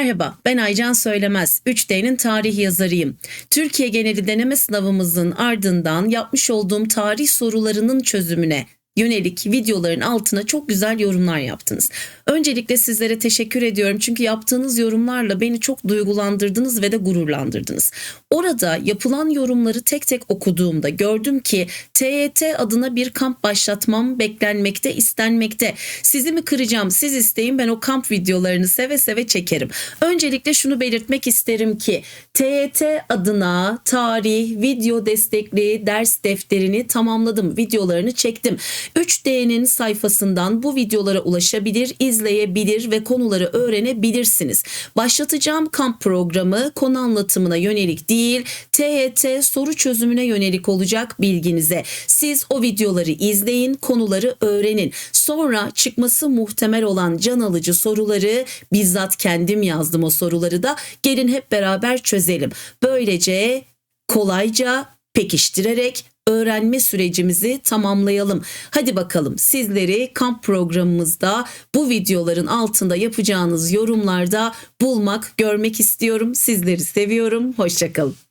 Merhaba, ben Aycan Söylemez. 3D'nin tarih yazarıyım. Türkiye geneli deneme sınavımızın ardından yapmış olduğum tarih sorularının çözümüne yönelik videoların altına çok güzel yorumlar yaptınız. Öncelikle sizlere teşekkür ediyorum çünkü yaptığınız yorumlarla beni çok duygulandırdınız ve de gururlandırdınız. Orada yapılan yorumları tek tek okuduğumda gördüm ki TYT adına bir kamp başlatmam beklenmekte, istenmekte. Sizi mi kıracağım, siz isteyin ben o kamp videolarını seve seve çekerim. Öncelikle şunu belirtmek isterim ki TYT adına tarih, video destekli ders defterini tamamladım. Videolarını çektim. 3D'nin sayfasından bu videolara ulaşabilir, izleyebilir ve konuları öğrenebilirsiniz. Başlatacağım kamp programı konu anlatımına yönelik değil, TYT soru çözümüne yönelik olacak bilginize. Siz o videoları izleyin, konuları öğrenin. Sonra çıkması muhtemel olan can alıcı soruları bizzat kendim yazdım o soruları da gelin hep beraber çözelim. Böylece kolayca pekiştirerek öğrenme sürecimizi tamamlayalım. Hadi bakalım sizleri kamp programımızda bu videoların altında yapacağınız yorumlarda bulmak, görmek istiyorum. Sizleri seviyorum. Hoşçakalın.